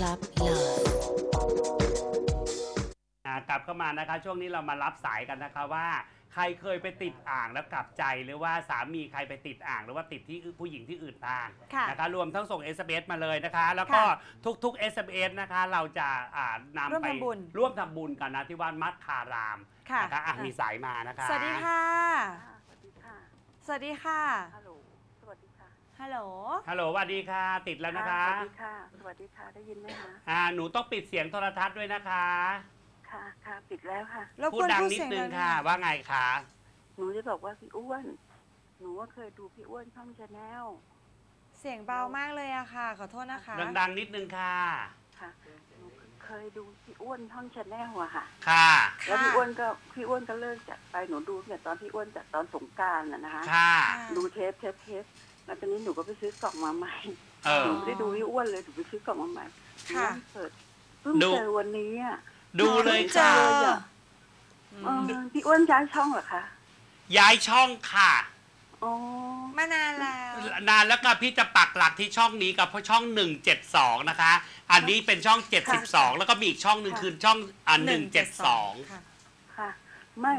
Club Love อ่ากลับเข้ามานะคะ ช่วงนี้เรามารับสายกันนะคะว่า ใครเคยไปติดอ่างแล้วกลับใจหรือว่าสามีใครไปติดอ่าง หรือว่าติดที่ผู้หญิงที่อื่นบ้างค่ะนะคะรวมทั้งส่ง SMS มาเลยนะคะ แล้วก็ค่ะทุกๆ SMS นะคะ เราจะอ่านำร่วมไปทำบุญ ร่วมทำบุญกันนะที่วัดมัดคารามค่ะนะคะอะมีสายมานะคะสวัสดีค่ะค่ะสวัสดีค่ะ สวัสดีค่ะ ฮัลโหลสวัสดีค่ะ ฮัลโหล ฮัลโหลสวัสดีค่ะ ติดแล้วนะคะ สวัสดีค่ะ สวัสดีค่ะ ได้ยินไหมคะอ่า หนูต้องปิดเสียงโทรทัศน์ด้วยนะคะ ค่ะค่ะปิดแล้วค่ะ รบพูกดวนดังพูดนิดเสียงนึงดังๆค่ะ ว่าไงคะ หนูจะบอกว่าพี่อ้วน หนูว่าเคยดูพี่อ้วนช่องชาแนลเสียงเบามากเลยอะค่ะ ขอโทษนะคะดังๆนิดนึงค่ะ ค่ะ หนูเคยดูพี่อ้วนช่องชาแนลอะค่ะ ค่ะ แล้วพี่อ้วนก็พี่อ้วนก็เลิกจากไปหนูดูเนี่ยตอนพี่อ้วนจากตอนสงกรารน่ะนะคะ ค่ะ ดูเทปเทปเทป แล้วตอนนี้หนูก็ไปซื้อกล่องมาใหม่เออ หนูไม่ได้ดูพี่อ้วนเลยหนูไปซื้อกล่องมาใหม่หนูค่ะ เปิดเพิ่งดู เจอวันนี้อะดูเลยเจค่ะอเออพี่อ้วนย้ายช่องเหรอคะย้ายช่องค่ะ อ๋อ มานานแล้ว นานแล้วก็พี่จะปักหลักที่ช่องนี้กับช่อง 172 นะคะ อันนี้เป็นช่อง 72 แล้วก็มีอีกช่องหนึ่งคือช่องอัน172 ค่ะ ค่ะ ไม่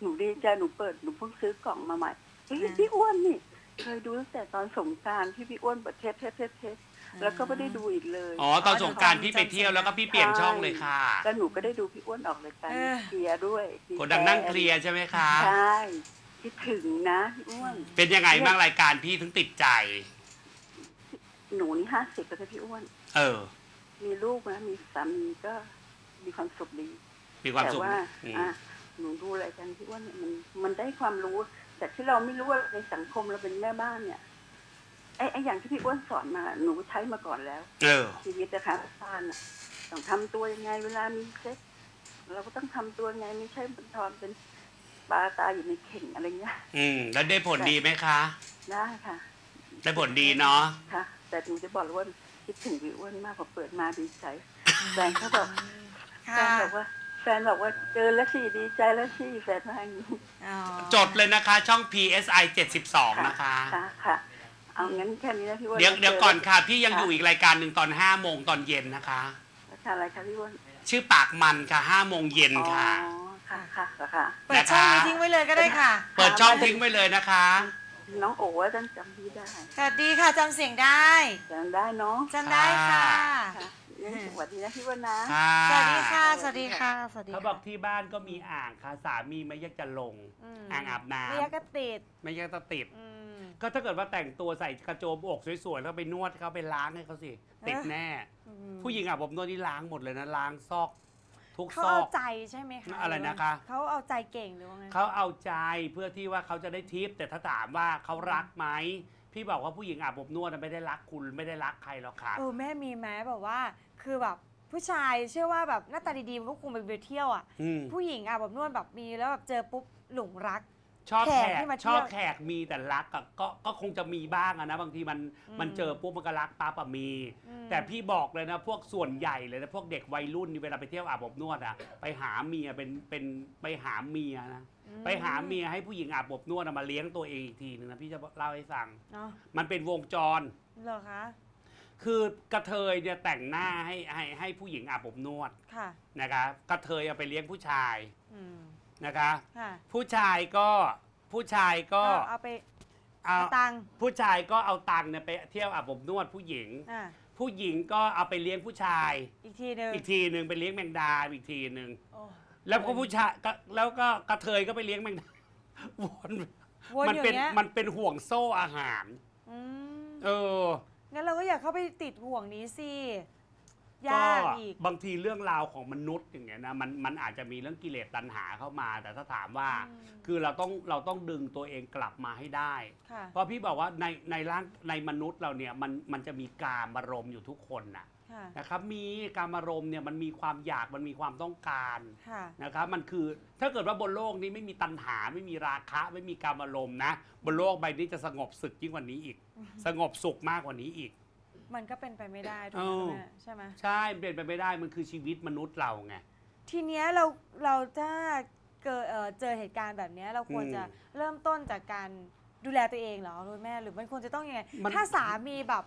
หนูดีใจหนูเปิดหนูเพิ่งซื้อกล่องมาใหม่เฮ้ยอ่าพี่อ้วนนี่ เคยดูตั้งแต่ตอนสงกรารที่พี่อ้วนเปิดเทปเทปเทปเทปแล้วก็ไม่ได้ดูอีกเลยอ๋อตอนสงกรารพี่ไปเที่ยวแล้วก็พี่เปลี่ยนช่องเลยค่ะแล้วหนูก็ได้ดูพี่อ้วนออกรายการเออ เคลียร์ด้วยดีกดดังนั่งเคลียร์ใช่ไหมคะใช่คิดถึงนะพี่อ้วน เป็นยังไงบ้างรายการพี่ถึงติดใจ หนูนี่ห้าสิบแล้วค่ะพี่อ้วน เออ มีลูกนะมีสามีก็มีความสุขดี มีความแต่สุขว่า อืม อะหนูดูรายการพี่อ้วนเนี่ยมันมันได้ความรู้ แต่ที่เราไม่รู้ว่าในสังคมเราเป็นแม่บ้านเนี่ยไอ้ไอ้อย่างที่พี่อ้วนสอนมาหนูใช้มาก่อนแล้วเออชีวิตนะคะบ้านน่ะต้องทำตัวยังไงเวลามีเซ็กเราก็ต้องทำตัวยังไงไม่ใช่บันทอนเป็นปลาตายอยู่ในเข่งอะไรเงี้ย อืม แล้วได้ผลดีไหมคะ ได้ค่ะ ได้ผลดีเนาะค่ะ แต่หนูจะบอกเลยว่าคิดถึงพี่อ้วนมากพอเปิดมาดีใจแฟนเขาบอกแฟค่ะนบอกว่า แฟนบอกว่าเจอแล้วสิดีใจแล้วสิแฟนว่าอย่างนี้อ๋อจดเลยนะคะ ช่อง PSI 72 นะคะ ค่ะค่ะ เอางั้นแค่นี้นะพี่อ้วนเดี๋ยวนะเดี๋ยวจก่อนค่ะ พี่ยังค่ะอยู่อีกรายการหนึ่งตอน5โมงตอนเย็นนะคะรายการอะไรคะพี่อ้วนชื่อปากมันค่ะ5โมงเย็นอ๋อค่ะ ค่ะค่ะค่ะค่ะ เปิดช่องนี้ทิ้งไว้เลยก็ได้ค่ะ เปิดช่องทิ้งไว้เลยนะคะ น้องโอ๋ว่าจำจำพี่ได้สวัสดีค่ะจำเสียงได้จำได้เนาะ จำได้ค่ะ ค่ะ งั้นสวัสดีนะพี่อ้วนนะสวัสดีค่ะ สวัสดีค่ะ สวัสดีเขาบอกที่บ้านก็มีอ่างค่ะสามีไม่อยากจะลงมอ่างอาบน้ไม่อยากกระติดำไม่อยากจะติด อืม ก็ถ้าเกิดว่าแต่งตัวใส่กระโจมอกสวยๆแล้วไปนวดเขาไปล้างให้เขาสิ ติดแน่อืมผู้หญิงอาบอบนวดนี่ล้างหมดเลยนะล้างซอก ทุกเขาซอเอาก ใจใช่ไหมคะอะไรนะคะ เขาเอาใจเก่งหรือว่าไง เขาเอาใจเพื่อที่ว่าเขาจะได้ทิป แต่ถ้าถามว่าเขารักไหมพี่บอกว่าผู้หญิงอาบอบนวดน่ะไม่ได้รักคุณไม่ได้รักใครหรอกค่ะ เออแม่มีไหมแบบว่า คือแบบผู้ชายเชื่อว่าแบบหน้าตาดีๆมันก็คงไปเที่ยวอะ อืมผู้หญิงอะแบบนวดแบบมีแล้วแบบเจอปุ๊บหลงรัก ชอบแขแขกกที่มาเที่ชยวอบแขกมีแต่รักอะก็ก็คงจะมีบ้างอะนะบางทีมันอืม มันเจอปุ๊บมันก็รักปั๊บอะมี อืม แต่พี่บอกเลยนะพวกส่วนใหญ่เลยนะพวกเด็กวัยรุ่นนี่เวลาไปเที่ยวอาบอบนวดอะไปหาเมียเป็นเป็นไปหาเมียนะอืม ไปหาเมียให้ผู้หญิงอาบอบนวดอะมาเลี้ยงตัวเองอีกทีนึงนะพี่จะเล่าให้ฟัง เนาะมันเป็นวงจร เหรอคะ คือกระเทยเนี่ยแต่งหน้าให้ให้ให้ผู้หญิงอาบอบนวดค่ะ นะคะกระเทยเอาไปเลี้ยงผู้ชายอืม นะคะ ค่ะผู้ชายก็ผู้ชายก็ก็เอาไปเอาเอาตังค์ผู้ชายก็เอาตังค์เนี่ยไปเที่ยวอาบอบนวดผู้หญิง อะผู้หญิงก็เอาไปเลี้ยงผู้ชาย อีกทีหนึ่งอีกทีหนึ่งไปเลี้ยงแมงดาอีกทีหนึ่งโอ้แล้วก็ผู้ชายก็แล้วก็กระเทยก็ไปเลี้ยงแมงดาวนวนมัอยู่เป็นเนี้ยมันเป็นห่วงโซ่อาหาร อืมเออ งั้นเราก็อยากเข้าไปติดห่วงนี้สิก็ยากอีก บางทีเรื่องราวของมนุษย์อย่างเงี้ยนะมันมันอาจจะมีเรื่องกิเลสตัณหาเข้ามา แต่ถ้าถามว่า อืม คือเราต้องเราต้องดึงตัวเองกลับมาให้ได้ ค่ะ เพราะพี่บอกว่าในในร่างในมนุษย์เราเนี่ยมันมันจะมีกามารมณ์อยู่ทุกคนนะ ค่ะนะครับมีการมารมณ์เนี่ยมันมีความอยากมันมีความต้องการค่ะนะครับมันคือถ้าเกิดว่าบนโลกนี้ไม่มีตัณหาไม่มีราคะไม่มีการมารมณ์นะ บนโลกใบนี้จะสงบศึกยิ่งกว่านี้อีก สงบสุขมากกว่านี้อีก มันก็เป็นไปไม่ได้ถูกเอไหมอแม่ใช่ไหมใช่เปลี่ยนไปไม่ได้มันคือชีวิตมนุษย์เราไงทีเนี้ยเราเราถ้าเกิดเอ่อเจอเหตุการณ์แบบเนี้ยเราควรอืมจะเริ่มต้นจากการดูแลตัวเองเหรอคุณแม่หรือมันควรจะต้องยังไงมันถ้าสามีแบบ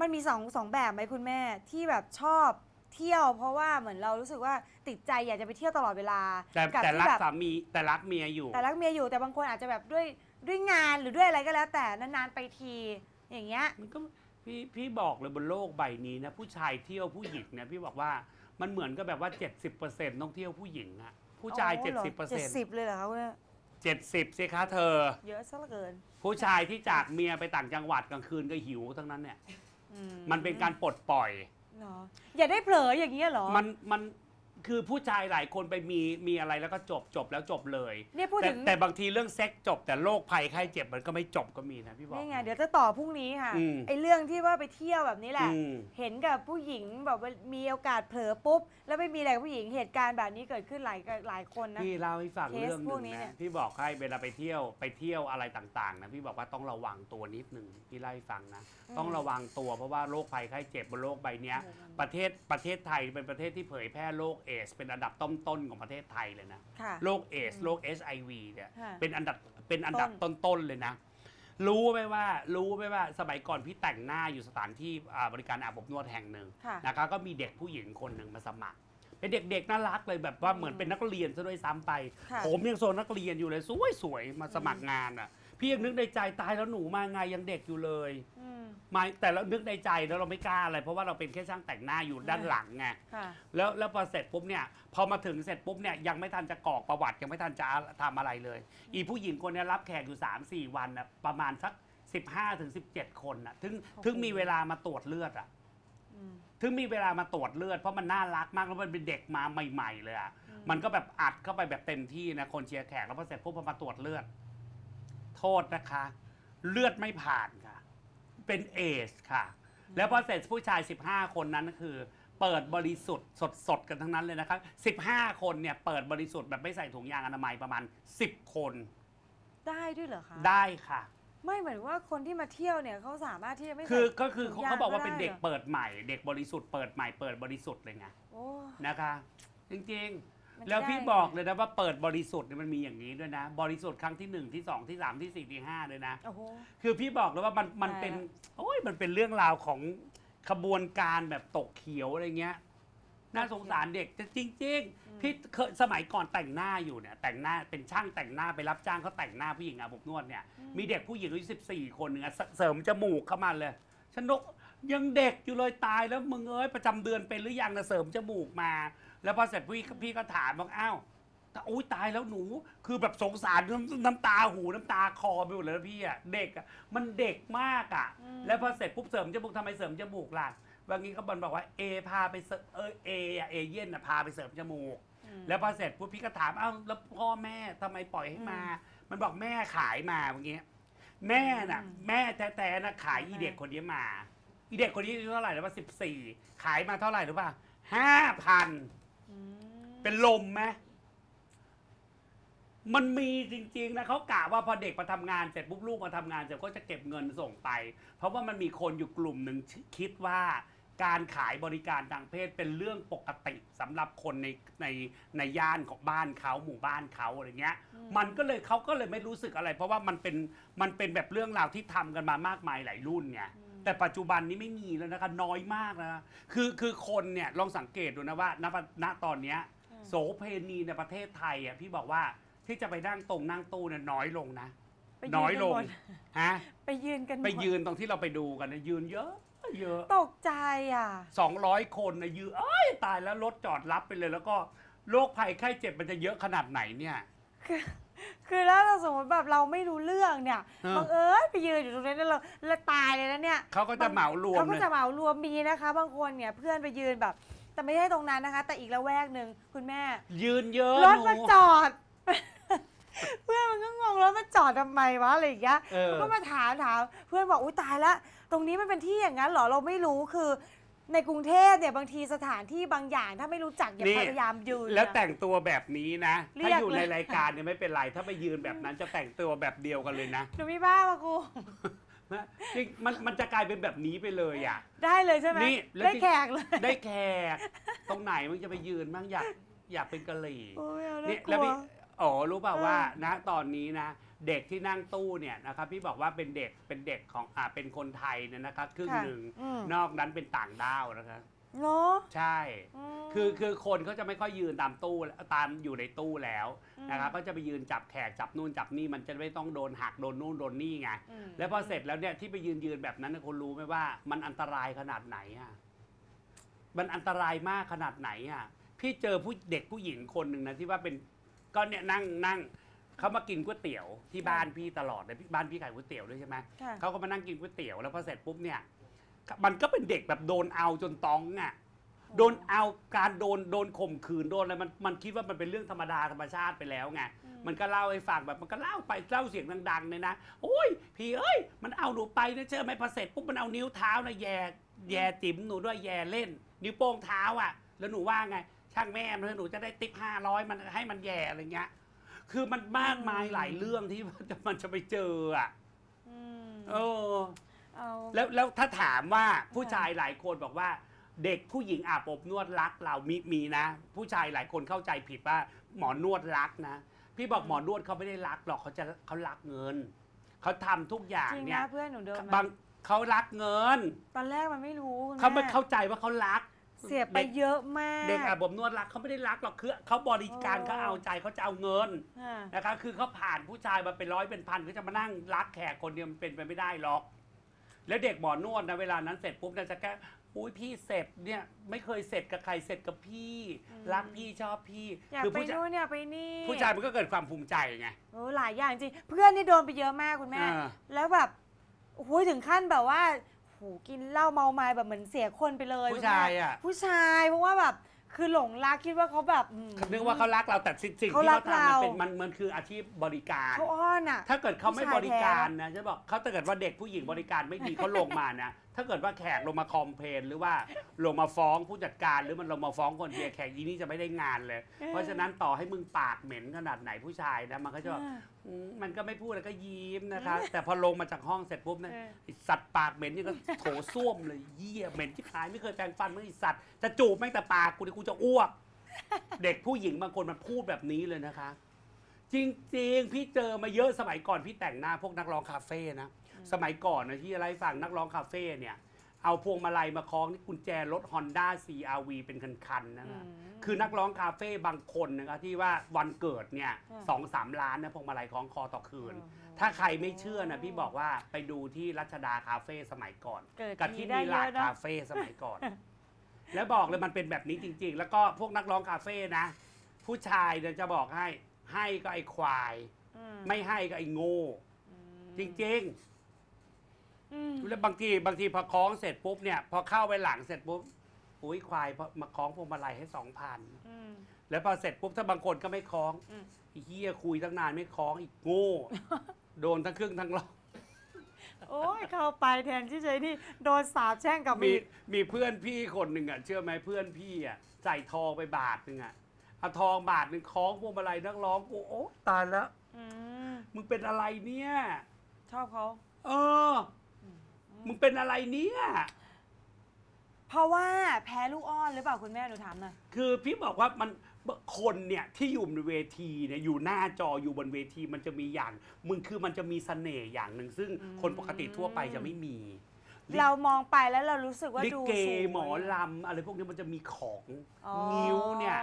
มันมีสองสองแบบไหมคุณแม่ที่แบบชอบเที่ยว เพราะว่าเหมือนเรารู้สึกว่าติดใจอยากจะไปเที่ยวตลอดเวลาแต่กับแต่ที่รักแบบสามีแต่รักเมียอยู่ แต่รักเมียอยู่แต่บางคนอาจจะแบบด้วยด้วยงานหรือด้วยอะไรก็แล้ว แต่นานๆไปทีอย่างเงี้ย มันก็พี่พี่บอกเลยบนโลกใบนี้นะ ผู้ชายเที่ยวผู้หญิงเนี่ยพี่บอกว่ามันเหมือนกับแบบว่า 70%ต้องเที่ยวผู้หญิงอะผู้ชายอ๋อเหรอ70%เจ็ดสิบเลยเหรอคะเนี่ย70สิคะเธอ เยอะซะเหลือเกิน ผู้ชายที่จากเมียไปต่างจังหวัดกลางคืนก็หิวทั้งนั้นเนี่ย อืมันเป็นการปลดปล่อย เหรออย่าได้เผลออย่างเงี้ยเหรอ มันมัน คือผู้ชายหลายคนไปมีมีอะไรแล้วก็จบจบแล้วจบเลย เนี่ยพูดแต่ถึง แต่บางทีเรื่องเซ็กจบ แต่โรคภัยไข้เจ็บมันก็ไม่จบก็มีนะพี่บอก นี่ไงเดี๋ยวจะต่อพรุ่งนี้ค่ะอืม ไอ้เรื่องที่ว่าไปเที่ยวแบบนี้แหละ อืม เห็นกับผู้หญิงแบบว่ามีโอกาสเผลอปุ๊บ แล้วไม่มีอะไรกับผู้หญิงเหตุการณ์แบบนี้เกิดขึ้นหลายหลายคนนะ พี่เล่าให้ฟังเคสเรื่องหพวนึ่กงนี้เนี่นะย พี่บอกให้เวลาไปเที่ยวไปเที่ยวอะไรต่างๆนะพี่บอกว่าต้องระวังตัวนิดนึงพี่เล่าให้ฟังนะต้องระวังตัวเพราะว่าโรคภัยไข้เจ็บบนโลกใบเนี้ย ประเทศประเทศไทยเป็นประเทศที่เผยแพร่โรคเอสเป็นอันดับต้นๆของประเทศไทยเลยนะค่ะ โรคเอสโรค HIV เนี่ยค่ะเป็นอันดับเป็นอันดับต้นต้นๆเลยนะ รู้ไหมว่ารู้ไหมว่าสมัยก่อนพี่แต่งหน้าอยู่สถานที่อ่าบริการอาบอบนวดแห่งหนึ่งค่ะ นะครับก็มีเด็กผู้หญิงคนหนึ่งมาสมัคร เป็นเด็กๆน่ารักเลยแบบว่าอืมเหมือนเป็นนักเรียนซะด้วยซ้ำไป ค่ะ ผมยังโซนนักเรียนอยู่เลยสวยๆมาสมัครงานอะ พี่ยังนึกในใจตายแล้วหนูมาไงยังเด็กอยู่เลยอืมไม่แต่เรานึกในใจแล้วเราไม่กล้าอะไร เพราะว่าเราเป็นแค่ช่างแต่งหน้าอยู่ด้านหลังไง ค่ะ แล้วแล้วพอเสร็จปุ๊บเนี่ยพอมาถึงเสร็จปุ๊บเนี่ยยังไม่ทันจะกรอกประวัติยังไม่ทันจะทำอะไรเลย อีผู้หญิงคนเนี้รับแขกอยู่ 3 4 วันนะประมาณสัก 15ถึง17 คนนะถึงโอ้โห ถึงมีเวลามาตรวจเลือดอะอืม ถึงมีเวลามาตรวจเลือดเพราะมันน่ารักมากแล้วมันเป็นเด็กมาใหม่ ๆ เลยอะอืม มันก็แบบอัดเข้าไปแบบเต็มที่นะคนเชียร์แขกแล้วพอเสร็จปุ๊บพอมาตรวจเลือด โทษนะคะ เลือดไม่ผ่านค่ะ เป็นเอสค่ะ แล้วพอเสร็จผู้ชาย 15 คนนั้นก็คือ เปิดบริสุทธิ์สดๆกันทั้งนั้นเลยนะครับ 15 คนเนี่ยเปิดบริสุทธิ์แบบไม่ใส่ถุงยางอนามัยประมาณ 10 คนได้ด้วยเหรอคะได้ค่ะ ไม่เหมือนว่าคนที่มาเที่ยวเนี่ยเขาสามารถที่จะไม่คือใส่ก็คือถุงยางเขาบอกว่าก็ได้เป็นเด็กเหรอเปิดใหม่ เด็กบริสุทธิ์เปิดใหม่เปิดบริสุทธิ์เลยไงโอ้นะคะ จริงๆ มันจะแล้วพี่ได้บอกเลยนะว่าเปิดบริสุทธิ์เนี่ยมันมีอย่างนี้ด้วยนะ บริสุทธิ์ครั้งที่หนึ่งที่สองที่สามที่สี่ที่ห้าเลยนะ โอ้โห คือพี่บอกเลยว่ามันมันตายเป็นละโอ้ยมันเป็นเรื่องราวของขบวนการแบบตกเขียวอะไรเงี้ยน่าสงสารเด็กแต่จริงๆพี่เคยสมัยก่อนแต่งหน้าอยู่เนี่ย แต่งหน้าเป็นช่างแต่งหน้าไปรับจ้างเขาแต่งหน้าผู้หญิงอาบอบนวดเนี่ยมีเด็กผู้หญิงอายุสิบสี่คนหนึ่งอะเสเสริมจมูกเข้ามาเลยฉันนกยังเด็กอยู่เลยตายแล้วมึงเอ้ยประจำเดือนเป็นหรือยังนะเสริมจมูกมา แล้วพอเสร็จพี่พี่ก็ถามบอกอ้าวแต่อุ้ยตายแล้วหนู คือแบบสงสารน้ำน้ำตาหูน้ำตาคอไปหมดเลยนะพี่อะเด็กอะมันเด็กมากอะอืม แล้วพอเสร็จปุ๊บเสริมจมูกทำไมเสริมจมูกล่ะบางทีเขาบอลบอกว่าเอพาไปเสริมเออเออะเอเย่นอะพาไปเสริมจมูกอืมแล้วพอเสร็จปุ๊บพี่ก็ถามเอ้าแล้วพ่อแม่ทำไมปล่อยให้มา มันบอกแม่ขายมาเมื่อกี้แม่น่ะ อืมแม่แท้ๆนะขายทำไมอีเด็กคนนี้มาอีเด็กคนนี้อายุเท่าไหร่แล้วว่าสิบสี่ขายมาเท่าไหร่รู้ป่ะห้าพันอืม เป็นลมไหมมันมีจริงๆนะเขากะว่าพอเด็กมาทำงานเสร็จปุ๊บลูกมาทำงานเสร็จก็จะเก็บเงินส่งไป เพราะว่ามันมีคนอยู่กลุ่มหนึ่งคิดว่า การขายบริการทางเพศเป็นเรื่องปกติสำหรับคนในในในย่านของบ้านเขาหมู่บ้านเขาอะไรเงี้ยมันก็เลยเขาก็เลยไม่รู้สึกอะไร เพราะว่ามันเป็นมันเป็นแบบเรื่องราวที่ทำกันมามากมายหลายรุ่นไง อืม แต่ปัจจุบันนี้ไม่มีแล้วนะคะน้อยมากนะ คือคือคนเนี่ยลองสังเกตดูนะว่าณปณตอนเนี้ยอืมโสเพณีในประเทศไทยอะพี่บอกว่าที่จะไปนั่งตรงนั่งตู้เนี่ยน้อยลงนะ ไปยืน้อยกัลงหมดฮะไปยืนกันหมดไปยืนตรงที่เราไปดูกันนะยืนเยอะ เยอะตกใจอะ สองร้อยคนนะยืนเอ้ยตายแล้วรถจอดรับไปเลย แล้วก็โรคภัยไข้เจ็บมันจะเยอะขนาดไหนเนี่ย คือ คือแล้วเราสมมติแบบเราไม่รู้เรื่องเนี่ยเออ บังเอิญไปยืนอยู่ตรงนั้นแล้วเราเราตายเลยนะเนี่ย เขาก็จะเหมารวมเขาก็เลยจะเหมารวมมีนะคะ บางคนเนี่ยเพื่อนไปยืนแบบ แต่ไม่ใช่ตรงนั้นนะคะ แต่อีกละแวกหนึ่งคุณแม่ ยืนเยอะรถหนูมาจอด เพื่อนมันก็งงรถมาจอดทำไมวะอะไรอย่างเงี้ยเออก็มาถามถามเพื่อนบอกอุ้ยตายละตรงนี้มันเป็นที่อย่างนั้นเหรอเราไม่รู้คือ ในกรุงเทพเนี่ยบางทีสถานที่บางอย่างถ้าไม่รู้จักอย่านี่ พยายามยืนแล้วนะแต่งตัวแบบนี้นะเรีถ้ายกอยู่ในเลยรายการเนี่ยไม่เป็นไร ถ้าไปยืนแบบนั้นจะแต่งตัวแบบเดียวกันเลยนะหนูมีบ้าปะครูนะจริงมันมันจะกลายเป็นแบบนี้ไปเลยอะ ได้เลยใช่ไหมนี่แล้วได้ที่ แขกเลยได้แขก ตรงไหนมึงจะไปยืนบ้างอยากอยากเป็นกะหรี่ โอ้ยเอานี่น่ากแล้วลัวพี่อ๋อรู้เปล่าว่า เออ นะตอนนี้นะ เด็กที่นั่งตู้เนี่ยนะครับพี่บอกว่าเป็นเด็กเป็นเด็กของอ่าเป็นคนไทยเนี่ยนะครับครึ่งค่ะหนึ่งอืม นอกนั้นเป็นต่างด้าวนะครับเนาะ ใช่ คือคือคนเขาจะไม่ค่อยยืนตามตู้ตามอยู่ในตู้แล้วนะครับก็จะไปยืนจับแขกจับนู่นจับนี่มันจะไม่ต้องโดนหักโดนนู่นโดนนี่ไงมแล้วพอเสร็จแล้วเนี่ยที่ไปยืนยืนแบบนั้นนะคุณรู้ไหมว่ามันอันตรายขนาดไหนอะมันอันตรายมากขนาดไหนอะพี่เจอผู้เด็กผู้หญิงคนหนึ่งนะที่ว่าเป็นก็เนี่ยนั่งนั่ง เขามากินก๋วยเตี๋ยวที่บ้านพี่ตลอดเลยพี่บ้านพี่ขายก๋วยเตี๋ยวด้วยใช่ไหมค่ะ เขาก็มานั่งกินก๋วยเตี๋ยวแล้วพอเสร็จปุ๊บเนี่ย มันก็เป็นเด็กแบบโดนเอาจนต้องอะ โดนเอาการโดนโดนข่มขืนโดนอะไรมันมันคิดว่ามันเป็นเรื่องธรรมดาธรรมชาติไปแล้วไงมันก็เล่าให้ฟังแบบมันก็เล่าไปเล่าเสียงดังๆเลยนะโอ้ยพี่เอ้ย มันเอาหนูไปนะเชื่อไหมพอเสร็จปุ๊บมันเอานิ้วเท้านะแย่แย่จิ๋มหนูด้วยแย่เล่น นิ้วโป้งเท้าอะ แล้วหนูว่าไง ช่างแม่มันเถอะหนูจะได้ติ๊บห้าร้อยมันให้มันแย่อะไรเงี้ย คือมันมากมายหลายเรื่องที่มันจะมันจะไปเจออะอืมเออ เอา แล้วแล้วถ้าถามว่าผู้ชายหลายคนบอกว่า เด็กผู้หญิงอาบอบนวดรักเรามีมีนะ ผู้ชายหลายคนเข้าใจผิดว่าหมอนวดรักนะ พี่บอกหมอนวดเขาไม่ได้รักหรอกเขาจะเขารักเงิน เขาทำทุกอย่างจริงเนี่ยนะเพื่อนหนูเดินบางมาเขารักเงินตอนแรกมันไม่รู้คุณเขาไม่แม่เข้าใจว่าเขารัก เสียไปเยอะมากเด็กอาบอบนวดรักเขาไม่ได้รักหรอกคือเขาบริการโอ้เขาเอาใจเขาจะเอาเงินอ่านะครับคือเขาผ่านผู้ชายมาเป็นร้อยเป็นพันเขาจะมานั่งรักแขกคนเดียวมันเป็นไปไม่ได้หรอก แล้วเด็กหมอนวดนะเวลานั้นเสร็จปุ๊บเนี่ยจะแก้อุ้ยพี่เสร็จเนี่ยไม่เคยเสร็จกับใครเสร็จกับพี่ รักพี่ชอบพี่อยากคืไปผู้ชายนู่นอยากไปนี่ผู้ชายมันก็เกิดความภูมิใจไง โอ้หลายอย่างจริง เพื่อนนี่โดนไปเยอะมากคุณแม่ อ่า แล้วแบบโอ้โหถึงขั้นแบบว่าโหกินเหล้าเมาไม้แบบเหมือนเสียคนไปเลยผู้ชายอะผู้ชายเพราะว่าแบบคือหลงรักคิดว่าเขาแบบอืม นึกว่าเขารักเราแต่สิ่งสิ่งเขาที่รัเขากทำมันเรา เป็นมันมันคืออาชีพบริการ เขาอ้อนอะ ถ้าเกิดเขาไม่ผู้ชายบริการนะจะบอกเขาถ้าเกิดว่าเด็กผู้หญิงบริการไม่ดีเขาลงมานะถ้าเกิดว่าแขกลงมาคอมเพลนหรือว่าลงมาฟ้องผู้จัดการหรือมันลงมาฟ้องคนเดียแขกยีนี่จะไม่ได้งานเลย เพราะฉะนั้นต่อให้มึงปากเหม็นขนาดไหนผู้ชายนะมันก็จะบอกอืมมันก็ไม่พูดแล้วก็ยิ้มนะคะ แต่พอลงมาจากห้องเสร็จปุ๊บเนี่ยเออ ไอ้สัตว์ปากเหม็นนี่ก็โถส้วมเลยเยี่ยเหม็นที่ขายไม่เคยแปรงฟันเมื่อไอสัตว์จะจูบแม่งแต่ปากกูดิกูจะอ้วก เด็กผู้หญิงบางคนมันพูดแบบนี้เลยนะคะ จริง ๆ พี่เจอมาเยอะสมัยก่อนพี่แต่งหน้าพวกนักร้องคาเฟ่นะ สมัยก่อนนะที่อะไรฟังนักร้องคาเฟ่เนี่ย เอาพวงมาลัยมาคล้องนี่กุญแจรถ Honda CRV เป็นคันๆนะอืคะมคือนักร้องคาเฟ่บางคนนะคะที่ว่าวันเกิดเนี่ยอืมสองสามล้านนะพวงมาลัยคล้องคอต่อคืนโอ้โหถ้าใครไม่เชื่อนะพี่บอกว่าไปดูที่รัชดาคาเฟ่สมัยก่อน เกิดกับทีที่ได้มีเยลาอะดเนาะคาเฟ่สมัยก่อน แล้วบอกเลยมันเป็นแบบนี้จริง ๆ แล้วก็พวกนักร้องคาเฟ่นะ ผู้ชายเนี่ยจะบอกให้ให้ก็ไอ้ควายอืมไม่ให้ก็ไอ้โง่อืมจริง อืมๆแล้วบางทีบางทีพอคล้องเสร็จปุ๊บเนี่ยพอเข้าไปหลังเสร็จปุ๊บอุ้ยควายพอมาคล้องพวงมาลัยให้สองพันอืม แล้วพอเสร็จปุ๊บถ้าบางคนก็ไม่คล้องอืม ไอ้เฮียคุยตั้งนานไม่คล้องอีกโง่ โดนทั้งครึ่งทั้งรอบโอ้ยเข้าไปแทนที่จะนี่โดนสาบแช่งกลับมีอีกมีเพื่อนพี่คนหนึ่งอะเชื่อไหมเพื่อนพี่อะใส่ทองไปบาทหนึ่งอะเอาทองบาทหนึ่งคล้องพวงมาลัยนักร้องกูโอ้ตายแล้ว อืม มึงเป็นอะไรเนี่ย ชอบเขา เออ มึงเป็นอะไรเนี่ย เพราะว่าแพ้ลูกอ้อนหรือเปล่าคุณแม่หนูถามหน่อย คือพี่บอกว่ามันคนเนี่ยที่อยู่บนเวทีเนี่ยอยู่หน้าจออยู่บนเวทีมันจะมีอย่าง มึงคือมันจะมีเสน่ห์อย่างหนึ่งซึ่งอืมคนปกติทั่วไปจะไม่มี เรามองไปแล้วเรารู้สึกว่าลิดูเกสวยหมอลำอะไรพวกนี้มันจะมีของอ๋อ นิ้วเนี่ย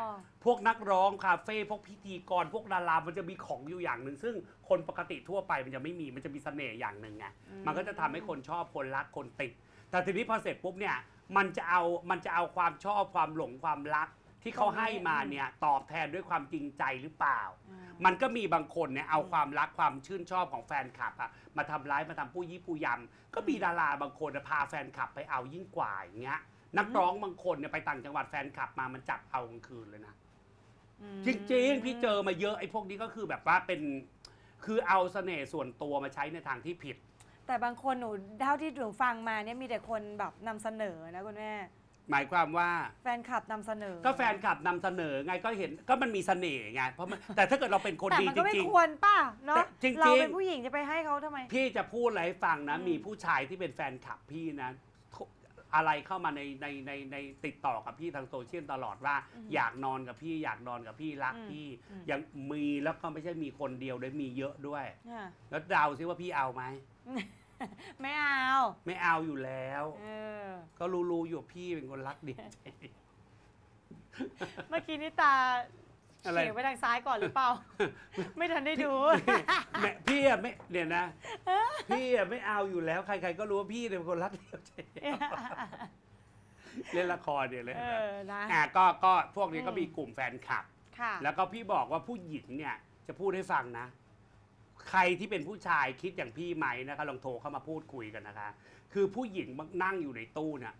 พวกนักร้องคาเฟ่พวกพิธีกร พวกดารามันจะมีของอยู่อย่างหนึ่ง ซึ่งคนปกติทั่วไปมันจะไม่มีมันจะมีเสน่ห์อย่างหนึ่งไงมันก็จะทำให้คนชอบคนรักคนติด แต่ทีนี้พอเสร็จปุ๊บเนี่ยมันจะเอามันจะเอาความชอบความหลงความรัก ที่เขาให้มาเนี่ยตอบแทนด้วยความจริงใจหรือเปล่าอืมมันก็มีบางคนเนี่ยเอาความรักความชื่นชอบของแฟนคลับอะมาทำร้ายมาทำผู้ยี่ผู้ยำก็มีดาราบางคนอะพาแฟนคลับไปเอายิ่งกว่าอย่างเงี้ยนักร้องบางคนเนี่ยไปต่างจังหวัดแฟนคลับมามันจับเอากลางคืนเลยนะ อืมจริงๆ พี่เจอมาเยอะไอ้พวกนี้ก็คือแบบว่าเป็น คือเอาเสน่ห์ส่วนตัวมาใช้ในทางที่ผิด แต่บางคนหนูเท่าที่หนูฟังมาเนี่ยมีแต่คนแบบนำเสนอนะคุณแม่ หมายความว่า แฟนคลับนำเสนอก็แฟนคลับนำเสนอไงก็เห็นก็มันมีเสน่ห์ไงเพราะมันแต่ถ้าเกิดเราเป็นคนแต่ดีมันจก็ไม่ริง ควรป่ะเนาะแต่จริงๆ เราเป็นผู้หญิงจะไปให้เขาทำไม ๆ พี่จะพูดอะไรให้ฟังนะ อืม มีผู้ชายที่เป็นแฟนคลับพี่นะทุกอะไรเข้ามาในในในในติดต่อกับพี่ทางโซเชียลตลอดว่า อยากนอนกับพี่อยากนอนกับพี่รักอืมพี่อืมยังมีแล้วก็ไม่ใช่มีคนเดียวด้วยมีเยอะด้วย ค่ะแล้วเดาซิว่าพี่เอาไหม ไม่เอาไม่เอาอยู่แล้ว เออก็รู้ๆอยู่พี่เป็นคนรักเดียวใจ เมื่อกี้นี่ตาอะไร เฉียงไปทางซ้ายก่อนหรือเปล่า ไม่ทันได้ดู แม่พี่อะไม่เดี๋ยวนะ พี่อะไม่เอาอยู่แล้ว ใคร ๆ ก็รู้ว่าพี่เป็นคนรักเดียวใจเดียวเล่นละครเนี่ยเลยเออนะ อะก็ก็พวกนี้ก็อืมมีกลุ่มแฟนคลับ ค่ะ แล้วก็พี่บอกว่าผู้หญิงเนี่ยจะพูดให้ฟังนะ ใครที่เป็นผู้ชายคิดอย่างพี่ไหมนะคะลองโทรเข้ามาพูดคุยกันนะคะ คือผู้หญิงนั่งอยู่ในตู้เนี่ย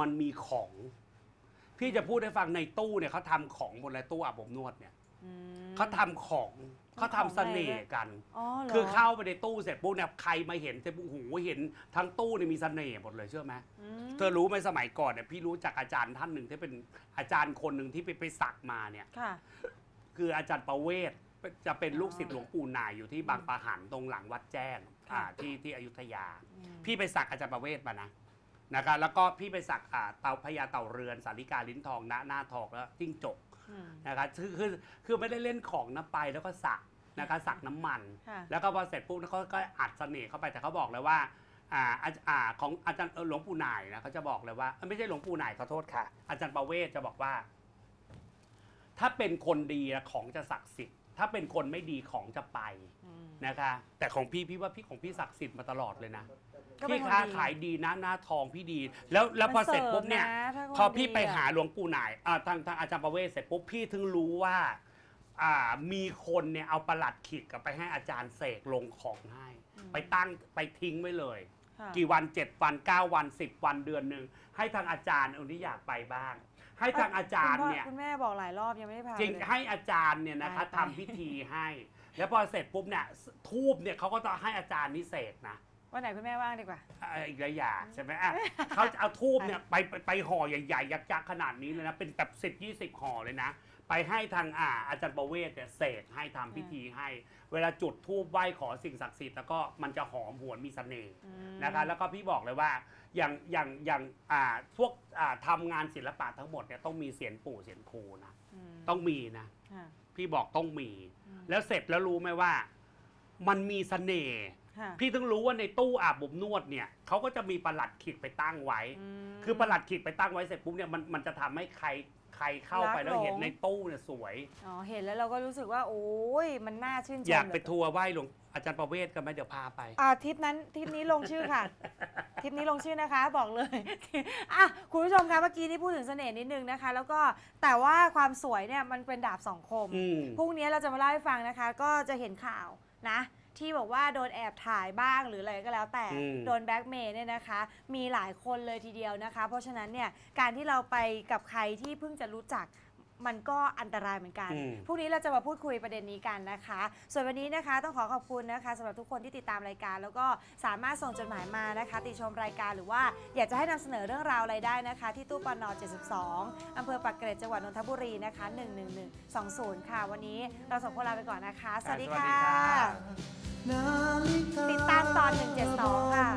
มันมีของ พี่จะพูดให้ฟังในตู้เนี่ยเขาทำของบนเลยตู้อาบอบนวดเนี่ยอืม เขาทำของเขาทำเสน่ห์กัน อ๋อเหรอคือเข้าไปในตู้เสร็จปุ๊บเนี่ยใครมาเห็นเสร็จปุ๊บโอ้โหเห็นทั้งตู้เนี่ยมีเสน่ห์หมดเลยเชื่อไหม มเธอรู้ไหมสมัยก่อนเนี่ยพี่รู้จักอาจารย์ท่านหนึ่งที่เป็นอาจารย์คนหนึ่งที่ไปไปสักมาเนี่ย ค่ะ คืออาจารย์ประเวศ จะเป็นลูกศิษย์อ๋หอลวงปู่นายอยู่ที่บางปะหันตรงหลังวัดแจ้งค่ะอ่าที่ที่อยุธยาอืมพี่ไปสักอาจารย์ประเวศมานะนะครับแล้วก็พี่ไปสักอ่าเตาพญาเต่าเรือนสาริกาลิ้นทองณหน้าทองแล้วจิ้งจกอืมนะครับคือคือคือไม่ได้เล่นของนะไปแล้วก็สักนะคะสักน้ำมันค่ะแล้วก็พอเสร็จปุ๊บเขาก็อัดเสน่ห์เข้าไปแต่เขาบอกเลยว่าอ่าอาอ่าของอาจารย์เอ่อหลวงปู่นายนะเขาจะบอกเลยว่าเอ้ยไม่ใช่หลวงปู่นายขอโทษค่ะ อาจารย์ประเวศจะบอกว่า ถ้าเป็นคนดีนะของจะศักดิ์สิทธิ์ ถ้าเป็นคนไม่ดีของจะไปอืมนะคะ แต่ของพี่พี่ว่าพี่ของพี่ศักดิ์สิทธิ์มาตลอดเลยนะก็เป็พี่นคนค้าดีขายดีนะหน้าทองพี่ดี แล้วแล้วพอเสร็จปุ๊บเนี่ยมันเสริมนะถ้าคนพอพี่ไปดีอะหาหลวงปู่นายอ่าทางทางอาจารย์ประเวศเสร็จปุ๊บพี่ถึงรู้ว่าอ่ามีคนเนี่ยเอาประหลัดขิกกับไปให้อาจารย์เสกลงของให้ไปตั้งไปทิ้งไว้เลย ค่ะ กี่วันเจ็ดวันเก้าวันสิบวันเดือนหนึ่งให้ทางอาจารย์เออที่อยากไปบ้าง ให้ทางอาจารย์คุณพ่เนี่ยคุณแม่บอกหลายรอบยังไม่ได้พาจริงเลย ให้อาจารย์เนี่ยนะคะไปไป ทำพิธีให้ แล้วพอเสร็จปุ๊บเนี่ยทูบเนี่ยเขาก็จะให้อาจารย์นิเศษนะวันไหนคุณแม่ว่างดีกว่าอ่าอีกหลายอย่างใช่ไหมอะเขาจะเอาทูบเนี่ยไปไปไปห่อใหญ่ๆยักษ์ๆขนาดนี้เลยนะเป็นแบบสิบยี่สิบห่อเลยนะ ไปให้ทางอ่าอาจารย์ประเวศเนี่ยเสกให้ทำพิธีให้ เวลาจุดทูบไหว้ขอสิ่งศักดิ์สิทธิ์แล้วก็มันจะหอมหวนมีเสน่ห์อืม นะคะแล้วก็พี่บอกเลยว่าอย่างอย่างอย่างอ่าพวกอ่าทำงานศิลปะทั้งหมดเนี่ยต้องมีเสียนปู่เสียนครูนะมต้องมีนะ ค่ะพี่บอกต้องมี อืมแล้วเสร็จแล้วรู้ไหมว่า มันมีเสน่ห์ค่ะพี่ถึงรู้ว่าในตู้อาบอบนวดเนี่ยเขาก็จะมีประหลัดขิกไปตั้งไว้ มคือประหลัดขิกไปตั้งไว้เสร็จปุ๊บเนี่ยมันมันจะทำให้ใคร ใครเข้าไปรักแล้วเห็นหลงในตู้เนี่ยสวย อ๋อเห็นแล้วเราก็รู้สึกว่า โอ้ยมันน่าชื่นชมอยากไปเหลืเนทัวร์ไหว้หลวงอาจารย์ประเวศกันไหมเดี๋ยวพาไปอ่าทริปนั้นทริปนี้ลงชื่อค่ะ ทริปนี้ลงชื่อนะคะ บอกเลยอะคุณผู้ชมคะเมื่อกี้นี่พูดถึงเสน่ห์นิดนึงนะคะ แล้วก็แต่ว่าความสวยเนี่ยมันเป็นดาบสองคมอืมพรุ่งนี้เราจะมาเล่าให้ฟังนะคะ ก็จะเห็นข่าวนะ ที่บอกว่าโดนแอบถ่ายบ้างหรืออะไรก็แล้วแต่ อืม โดนแบล็กเมย์เนี่ยนะคะ มีหลายคนเลยทีเดียวนะคะ เพราะฉะนั้นเนี่ยการที่เราไปกับใครที่เพิ่งจะรู้จักมันก็อันตรายเหมือนกัน อืม พรุ่งนี้เราจะมาพูดคุยประเด็นนี้กันนะคะ ส่วนวันนี้นะคะต้องขอขอบคุณนะคะสำหรับทุกคนที่ติดตามรายการ แล้วก็สามารถส่งจดหมายมานะคะ ติชมรายการหรือว่าอยากจะให้นำเสนอเรื่องราวอะไรได้นะคะ ที่ตู้ปน72อำเภอปักเกร็ดจังหวัดนนทบุรีนะคะ11120 ค่ะ วันนี้เราสองคนลาไปก่อนนะคะ สวัสดีสวัสค่ะดีค่ะ ติดตามตอน 172 ค่ะ